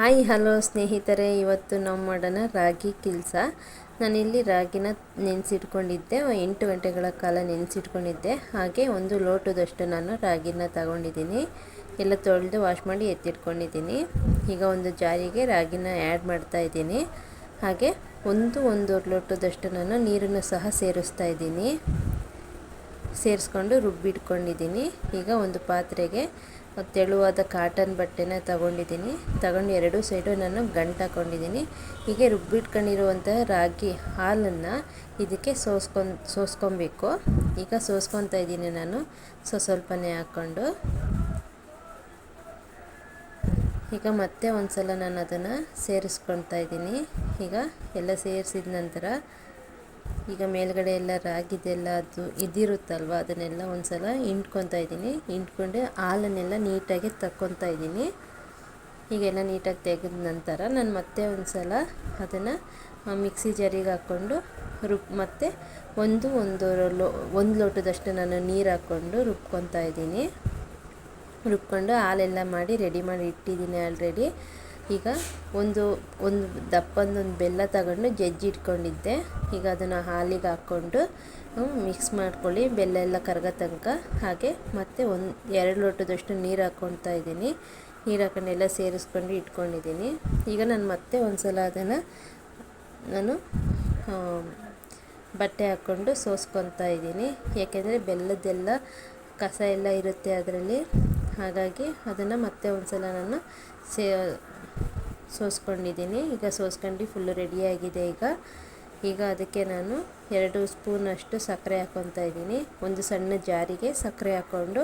Hi, hello ಸ್ನೇಹಿತರೆ. ಇವತ್ತು ನಾವು ಮಾಡೋಣ ರಾಗಿ ಕಿಲ್ಸ. ನಾನಿಲ್ಲಿ ರಾಗಿನ ನೆನೆಸಿಟ್ಕೊಂಡಿದ್ದೆ. ಎಂಟು ಗಂಟೆಗಳ ಕಾಲ ನೆನೆಸಿಟ್ಕೊಂಡಿದ್ದೆ. ಹಾಗೆ ಒಂದು ಲೋಟದಷ್ಟು ನಾನು ರಾಗಿನ ತಗೊಂಡಿದ್ದೀನಿ. ಎಲ್ಲ ತೊಳೆದು ವಾಶ್ ಮಾಡಿ ಎತ್ತಿಟ್ಕೊಂಡಿದ್ದೀನಿ. ಈಗ ಒಂದು ಜಾರಿಗೆ ರಾಗಿನ ಆ್ಯಡ್ ಮಾಡ್ತಾ ಇದ್ದೀನಿ. ಹಾಗೆ ಒಂದು ಒಂದೂವರೆ ಲೋಟದಷ್ಟು ನಾನು ನೀರನ್ನು ಸಹ ಸೇರಿಸ್ತಾ ಇದ್ದೀನಿ. ಸೇರಿಸ್ಕೊಂಡು ರುಬ್ಬಿಟ್ಕೊಂಡಿದ್ದೀನಿ. ಈಗ ಒಂದು ಪಾತ್ರೆಗೆ ತೆಳುವಾದ ಕಾಟನ್ ಬಟ್ಟೆನ ತಗೊಂಡಿದ್ದೀನಿ. ತಗೊಂಡು ಎರಡು ಸೈಡು ನಾನು ಗಂಟು ಹಾಕ್ಕೊಂಡಿದ್ದೀನಿ ಹೀಗೆ ರುಬ್ಬಿಟ್ಕೊಂಡಿರುವಂತಹ ರಾಗಿ ಹಾಲನ್ನು ಇದಕ್ಕೆ ಸೋಸ್ಕೊಂಡು ಸೋಸ್ಕೊಬೇಕು. ಈಗ ಸೋಸ್ಕೊತಾ ಇದ್ದೀನಿ ನಾನು. ಸೊ, ಸ್ವಲ್ಪನೇ ಹಾಕ್ಕೊಂಡು. ಈಗ ಮತ್ತೆ ಒಂದು ಸಲ ನಾನು ಅದನ್ನು ಸೇರಿಸ್ಕೊಳ್ತಾ ಇದ್ದೀನಿ. ಈಗ ಎಲ್ಲ ಸೇರಿಸಿದ ನಂತರ ಈಗ ಮೇಲ್ಗಡೆ ಎಲ್ಲ ರಾಗಿದೆಲ್ಲ ಅದು ಇದಿರುತ್ತಲ್ವ, ಅದನ್ನೆಲ್ಲ ಒಂದು ಸಲ ಹಿಂಡ್ಕೊತಾ ಇದ್ದೀನಿ. ಹಿಂಡ್ಕೊಂಡು ಹಾಲನ್ನೆಲ್ಲ ನೀಟಾಗಿ ತಕ್ಕೊತಾ ಇದ್ದೀನಿ. ಹೀಗೆಲ್ಲ ನೀಟಾಗಿ ತೆಗೆದ ನಂತರ ನಾನು ಮತ್ತೆ ಒಂದು ಸಲ ಅದನ್ನು ಮಿಕ್ಸಿ ಜರಿಗೆ ಹಾಕ್ಕೊಂಡು ರುಬ್, ಮತ್ತು ಒಂದು ಒಂದು ಲೋ, ಒಂದು ಲೋಟದಷ್ಟು ನಾನು ನೀರು ಹಾಕ್ಕೊಂಡು ರುಬ್ಕೊತಾ ಇದ್ದೀನಿ. ರುಬ್ಕೊಂಡು ಹಾಲೆಲ್ಲ ಮಾಡಿ ರೆಡಿ ಮಾಡಿ ಇಟ್ಟಿದ್ದೀನಿ ಆಲ್ರೆಡಿ. ಈಗ ಒಂದು ಒಂದು ದಪ್ಪಂದೊಂದು ಬೆಲ್ಲ ತಗೊಂಡು ಜಜ್ಜಿ ಇಟ್ಕೊಂಡಿದ್ದೆ. ಈಗ ಅದನ್ನು ಹಾಲಿಗೆ ಹಾಕ್ಕೊಂಡು ಮಿಕ್ಸ್ ಮಾಡ್ಕೊಳ್ಳಿ. ಬೆಲ್ಲ ಎಲ್ಲ ಕರಗೋ ತನಕ. ಹಾಗೆ ಮತ್ತೆ ಒಂದು, ಎರಡು ಲೋಟದಷ್ಟು ನೀರು ಹಾಕ್ಕೊಳ್ತಾ ಇದ್ದೀನಿ. ನೀರು ಹಾಕೊಂಡು ಎಲ್ಲ ಸೇರಿಸ್ಕೊಂಡು ಇಟ್ಕೊಂಡಿದ್ದೀನಿ. ಈಗ ನಾನು ಮತ್ತೆ ಒಂದು ಸಲ ಅದನ್ನು ನಾನು ಬಟ್ಟೆ ಹಾಕ್ಕೊಂಡು ಸೋಸ್ಕೊತಾ ಇದ್ದೀನಿ. ಯಾಕೆಂದರೆ ಬೆಲ್ಲದೆಲ್ಲ ಕಸ ಎಲ್ಲ ಇರುತ್ತೆ ಅದರಲ್ಲಿ. ಹಾಗಾಗಿ ಅದನ್ನು ಮತ್ತೆ ಒಂದು ಸಲ ನಾನು ಸೇ, ಸೋಸ್ಕೊಂಡಿದ್ದೀನಿ. ಈಗ ಸೋಸ್ಕೊಂಡು ಫುಲ್ಲು ರೆಡಿಯಾಗಿದೆ ಈಗ. ಈಗ ಅದಕ್ಕೆ ನಾನು ಎರಡು ಸ್ಪೂನಷ್ಟು ಸಕ್ಕರೆ ಹಾಕ್ಕೊತಾ ಇದ್ದೀನಿ. ಒಂದು ಸಣ್ಣ ಜಾರಿಗೆ ಸಕ್ಕರೆ ಹಾಕ್ಕೊಂಡು,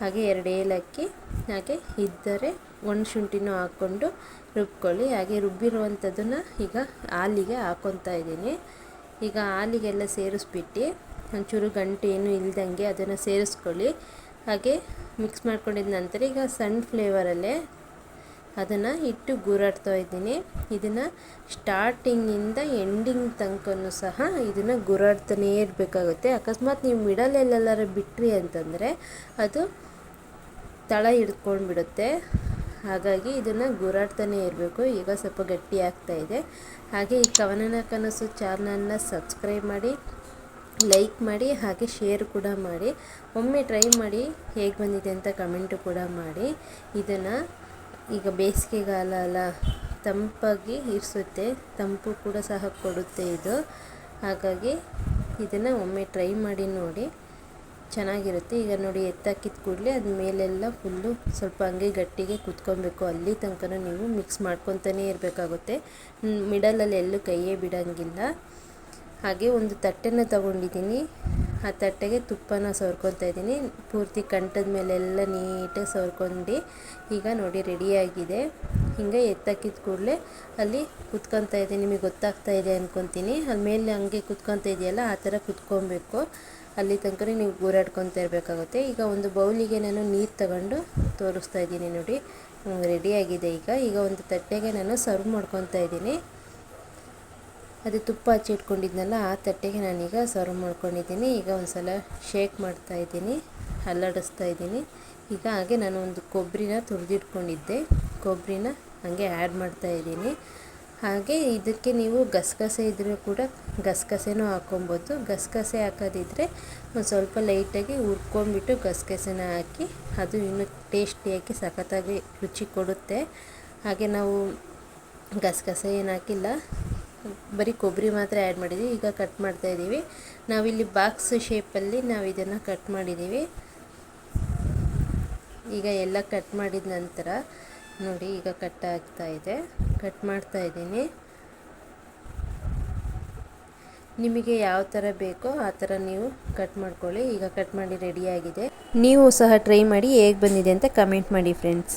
ಹಾಗೆ ಎರಡು ಏಲಕ್ಕಿ, ಹಾಗೆ ಇದ್ದರೆ ಒಂದು ಶುಂಠಿನೂ ಹಾಕ್ಕೊಂಡು ರುಬ್ಕೊಳ್ಳಿ. ಹಾಗೆ ರುಬ್ಬಿರುವಂಥದ್ದನ್ನು ಈಗ ಹಾಲಿಗೆ ಹಾಕ್ಕೊತಾ ಇದ್ದೀನಿ. ಈಗ ಹಾಲಿಗೆಲ್ಲ ಸೇರಿಸ್ಬಿಟ್ಟು, ಒಂಚೂರು ಗಂಟೆ ಏನು ಇಲ್ದಂಗೆ ಅದನ್ನು ಸೇರಿಸ್ಕೊಳ್ಳಿ. ಹಾಗೆ ಮಿಕ್ಸ್ ಮಾಡ್ಕೊಂಡಿದ್ದ ನಂತರ ಈಗ ಸಣ್ಣ ಫ್ಲೇವರಲ್ಲೇ ಅದನ್ನು ಇಟ್ಟು ಗುರಾಡ್ತಾ ಇದ್ದೀನಿ. ಇದನ್ನು ಸ್ಟಾರ್ಟಿಂಗಿಂದ ಎಂಡಿಂಗ್ ತನಕನೂ ಸಹ ಇದನ್ನು ಗುರಾಡ್ತಾನೇ ಇರಬೇಕಾಗುತ್ತೆ. ಅಕಸ್ಮಾತ್ ನೀವು ಮಿಡಲಲ್ಲೆಲ್ಲರ ಬಿಟ್ರಿ ಅಂತಂದರೆ ಅದು ತಳ ಹಿಡ್ಕೊಂಡು ಬಿಡುತ್ತೆ ಹಾಗಾಗಿ ಇದನ್ನು ಗುರಾಡ್ತಾನೆ ಇರಬೇಕು. ಈಗ ಸ್ವಲ್ಪ ಗಟ್ಟಿ ಆಗ್ತಾ ಇದೆ. ಹಾಗೆ ಈ ಕವನನ ಕನಸು ಚಾನಲ್ನ ಸಬ್ಸ್ಕ್ರೈಬ್ ಮಾಡಿ. ಲೈಕ್ ಮಾಡಿ ಹಾಗೆ ಶೇರ್ ಕೂಡ ಮಾಡಿ. ಒಮ್ಮೆ ಟ್ರೈ ಮಾಡಿ ಹೇಗೆ ಬಂದಿದೆ ಅಂತ ಕಮೆಂಟು ಕೂಡ ಮಾಡಿ. ಇದನ್ನು ಈಗ ಬೇಸಿಗೆಗಾಲ ಅಲ್ಲ, ತಂಪಾಗಿ ಇರಿಸುತ್ತೆ. ತಂಪು ಕೂಡ ಸಹ ಕೊಡುತ್ತೆ ಇದು. ಹಾಗಾಗಿ ಇದನ್ನು ಒಮ್ಮೆ ಟ್ರೈ ಮಾಡಿ ನೋಡಿ ಚೆನ್ನಾಗಿರುತ್ತೆ. ಈಗ ನೋಡಿ ಎತ್ತಾಕಿದ ಕೂಡಲೇ ಅದ ಮೇಲೆಲ್ಲ ಫುಲ್ಲು ಸ್ವಲ್ಪ ಹಂಗೆ ಗಟ್ಟಿಗೆ ಕುತ್ಕೊಬೇಕು. ಅಲ್ಲಿ ತನಕ ನೀವು ಮಿಕ್ಸ್ ಮಾಡ್ಕೊತಾನೇ ಇರಬೇಕಾಗುತ್ತೆ. ಮಿಡಲಲ್ಲಿ ಎಲ್ಲೂ ಕೈಯೇ ಬಿಡೋಂಗಿಲ್ಲ. ಹಾಗೆ ಒಂದು ತಟ್ಟೆನ ತಗೊಂಡಿದ್ದೀನಿ. ಆ ತಟ್ಟೆಗೆ ತುಪ್ಪನ ಸವರ್ಕೊತಾ ಇದ್ದೀನಿ. ಪೂರ್ತಿ ಕಂಠದ ಮೇಲೆಲ್ಲ ನೀಟಾಗಿ ಸವರ್ಕೊಂಡು ಈಗ ನೋಡಿ ರೆಡಿಯಾಗಿದೆ ಹಿಂಗೆ ಎತ್ತಾಕಿದ ಕೂಡಲೇ ಅಲ್ಲಿ ಕುತ್ಕೊತಾ ಇದೆ ನಿಮಗೆ ಗೊತ್ತಾಗ್ತಾ ಇದೆ ಅಂದ್ಕೊತೀನಿ ಅಲ್ಲಿ ಮೇಲೆ ಹಂಗೆ ಕುತ್ಕೊತಾ ಇದೆಯಲ್ಲ, ಆ ಥರ ಕುತ್ಕೊಬೇಕು. ಅಲ್ಲಿ ತನಕ ನೀವು ಗೂರಾಡ್ಕೊತಾ ಇರಬೇಕಾಗುತ್ತೆ. ಈಗ ಒಂದು ಬೌಲಿಗೆ ನಾನು ನೀರು ತಗೊಂಡು ತೋರಿಸ್ತಾ ಇದ್ದೀನಿ ನೋಡಿ. ರೆಡಿಯಾಗಿದೆ ಈಗ. ಈಗ ಒಂದು ತಟ್ಟೆಗೆ ನಾನು ಸರ್ವ್ ಮಾಡ್ಕೊತಾ ಇದ್ದೀನಿ. ಅದು ತುಪ್ಪ ಹಚ್ಚಿ ಇಟ್ಕೊಂಡಿದ್ನಲ್ಲ, ಆ ತಟ್ಟೆಗೆ ನಾನೀಗ ಸರ್ವ್ ಮಾಡ್ಕೊಂಡಿದ್ದೀನಿ. ಈಗ ಒಂದು ಸಲ ಶೇಕ್ ಮಾಡ್ತಾ ಇದ್ದೀನಿ, ಅಲ್ಲಾಡಿಸ್ತಾ ಇದ್ದೀನಿ. ಈಗ ಹಾಗೆ ನಾನು ಒಂದು ಕೊಬ್ಬರಿನ ತುರಿದಿಟ್ಕೊಂಡಿದ್ದೆ. ಕೊಬ್ಬರಿನ ಹಾಗೆ ಆ್ಯಡ್ ಮಾಡ್ತಾ ಇದ್ದೀನಿ. ಹಾಗೆ ಇದಕ್ಕೆ ನೀವು ಗಸಗಸೆ ಇದ್ರೆ ಕೂಡ ಗಸಗಸೆನೂ ಹಾಕ್ಕೊಬೋದು. ಗಸಗಸೆ ಹಾಕೋದಿದ್ರೆ ಒಂದು ಸ್ವಲ್ಪ ಲೈಟಾಗಿ ಹುರ್ಕೊಂಬಿಟ್ಟು ಗಸಗಸೆನ ಹಾಕಿ ಅದು ಇನ್ನೂ ಟೇಸ್ಟಿಯಾಗಿ ಸಖತ್ತಾಗಿ ರುಚಿ ಕೊಡುತ್ತೆ. ಹಾಗೆ ನಾವು ಗಸಗಸೆ ಏನು ಹಾಕಿಲ್ಲ ಬರೀ ಕೊಬ್ಬರಿ ಮಾತ್ರ ಆ್ಯಡ್ ಮಾಡಿದ್ದೀವಿ ಈಗ ಕಟ್ ಮಾಡ್ತಾ ಇದ್ದೀವಿ ನಾವಿಲ್ಲಿ ಬಾಕ್ಸ್ ಶೇಪಲ್ಲಿ ನಾವು ಇದನ್ನು ಕಟ್ ಮಾಡಿದ್ದೀವಿ ಈಗ ಎಲ್ಲ ಕಟ್ ಮಾಡಿದ ನಂತರ ನೋಡಿ ಈಗ ಕಟ್ ಆಗ್ತಾ ಇದೆ. ಕಟ್ ಮಾಡ್ತಾ ಇದ್ದೀನಿ. ನಿಮಗೆ ಯಾವ ಥರ ಬೇಕೋ ಆ ಥರ ನೀವು ಕಟ್ ಮಾಡ್ಕೊಳ್ಳಿ. ಈಗ ಕಟ್ ಮಾಡಿ ರೆಡಿಯಾಗಿದೆ ನೀವು ಸಹ ಟ್ರೈ ಮಾಡಿ ಹೇಗೆ ಬಂದಿದೆ ಅಂತ ಕಮೆಂಟ್ ಮಾಡಿ ಫ್ರೆಂಡ್ಸ್